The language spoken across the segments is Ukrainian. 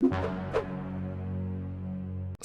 you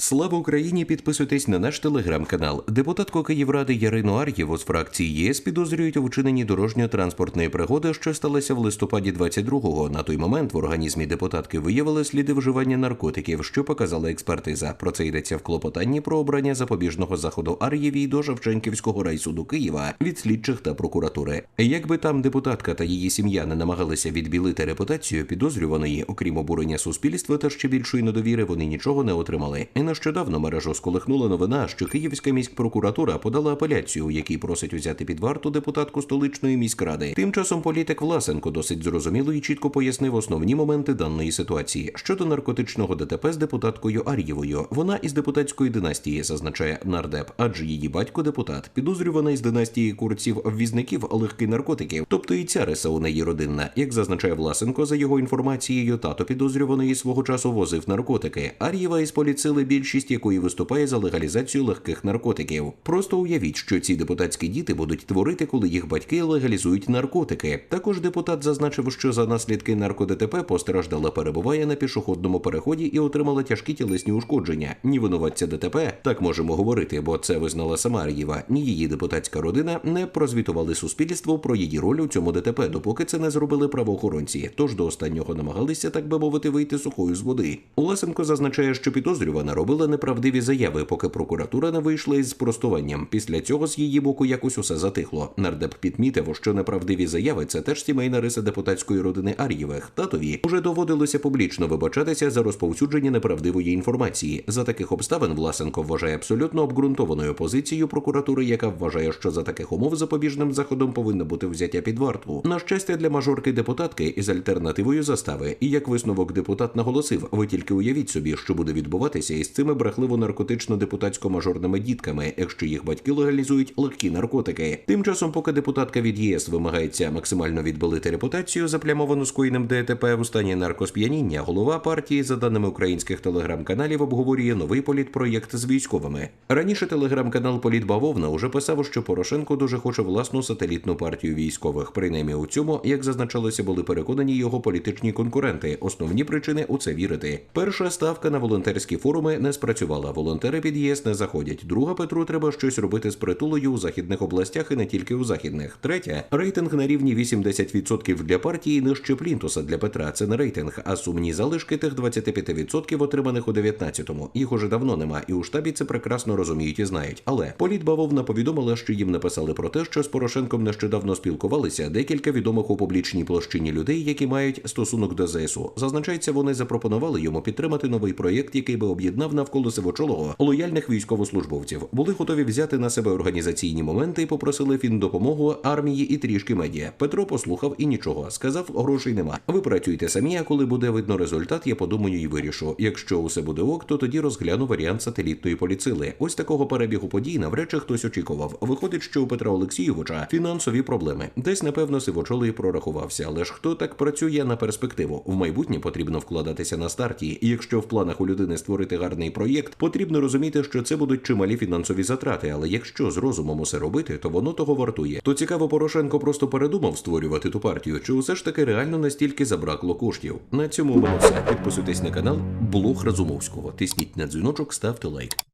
Слава Україні! Підписуйтесь на наш телеграм-канал. Депутатку Київради Ярину Ар'єву з фракції ЄС підозрюють у вчиненні дорожньо-транспортної пригоди, що сталося в листопаді 22-го. На той момент в організмі депутатки виявили сліди вживання наркотиків, що показала експертиза. Про це йдеться в клопотанні про обрання запобіжного заходу Ар'євій до Шевченківського райсуду Києва від слідчих та прокуратури. Якби там депутатка та її сім'я не намагалися відбілити репутацію підозрюваної, окрім обурення суспільства та ще більшої недовіри, вони нічого не отримали. Нещодавно мережу сколихнула новина, що Київська міськпрокуратура подала апеляцію, у якій просить узяти під варту депутатку столичної міськради. Тим часом політик Власенко досить зрозуміло і чітко пояснив основні моменти даної ситуації щодо наркотичного ДТП з депутаткою Ар'євою. Вона із депутатської династії, зазначає нардеп, адже її батько депутат, підозрювана із династії курців ввізників легких наркотиків, тобто і ця риса у неї родинна. Як зазначає Власенко, за його інформацією, тато підозрюваної свого часу возив наркотики. Ар'єва із поліцили більшість якої виступає за легалізацію легких наркотиків. Просто уявіть, що ці депутатські діти будуть творити, коли їх батьки легалізують наркотики. Також депутат зазначив, що за наслідки наркодТП постраждала перебуває на пішохідному переході і отримала тяжкі тілесні ушкодження. Ні винуватця ДТП, так можемо говорити, бо це визнала сама Ар'єва, ні її депутатська родина не прозвітували суспільству про її роль у цьому ДТП, допоки це не зробили правоохоронці. Тож до останнього намагалися, так би мовити, вийти сухою з води. Лесенко зазначає, що підозрювана робила неправдиві заяви, поки прокуратура не вийшла із спростуванням. Після цього з її боку якось усе затихло. Нардеп підмітив, що неправдиві заяви це теж сімейна риса депутатської родини Ар'євих. Татові уже доводилося публічно вибачатися за розповсюдження неправдивої інформації. За таких обставин Власенко вважає абсолютно обґрунтованою позицію прокуратури, яка вважає, що за таких умов запобіжним заходом повинно бути взяття під варту. На щастя, для мажорки депутатки із альтернативою застави. І як висновок депутат наголосив, ви тільки уявіть собі, що буде відбуватися із цими брехливо наркотично-депутатсько-мажорними дітками, якщо їх батьки легалізують легкі наркотики. Тим часом, поки депутатка від ЄС вимагається максимально відбилити репутацію, заплямовану скоєним ДТП у стані наркосп'яніння, голова партії, за даними українських телеграм-каналів, обговорює новий політпроєкт з військовими. Раніше телеграм-канал Політ Бавовна уже писав, що Порошенко дуже хоче власну сателітну партію військових. Принаймні у цьому, як зазначалося, були переконані його політичні конкуренти. Основні причини у це вірити. Перша ставка на волонтерські форуми не спрацювала. Волонтери під ЄС не заходять. Друга Петру треба щось робити з притулою у західних областях і не тільки у західних. Третя рейтинг на рівні 80% для партії нижче плінтуса для Петра. Це не рейтинг, а сумні залишки тих 25% отриманих у 19-му. Їх уже давно нема, і у штабі це прекрасно розуміють і знають. Але політ Бавовна повідомила, що їм написали про те, що з Порошенком нещодавно спілкувалися декілька відомих у публічній площині людей, які мають стосунок до ЗСУ. Зазначається, вони запропонували йому підтримати новий проєкт, який би об'єднав навколо сивочолого лояльних військовослужбовців. Були готові взяти на себе організаційні моменти і попросили фіндопомогу армії і трішки медіа. Петро послухав і нічого. Сказав, грошей нема. Ви працюйте самі, а коли буде видно результат, я подумаю і вирішу. Якщо усе буде ок, то тоді розгляну варіант сателітної поліцили. Ось такого перебігу подій навряд чи хтось очікував. Виходить, що у Петра Олексійовича фінансові проблеми. Десь, напевно, сивочолий прорахувався. Але ж хто так працює на перспективу? В майбутнє потрібно вкладатися на старті. Якщо в планах у людини створити гарний проєкт, потрібно розуміти, що це будуть чималі фінансові затрати. Але якщо з розумом усе робити, то воно того вартує. То цікаво, Порошенко просто передумав створювати ту партію, чи усе ж таки реально настільки забракло коштів. На цьому мене все. Підписуйтесь на канал Блог Разумовського. Тисніть на дзвіночок, ставте лайк.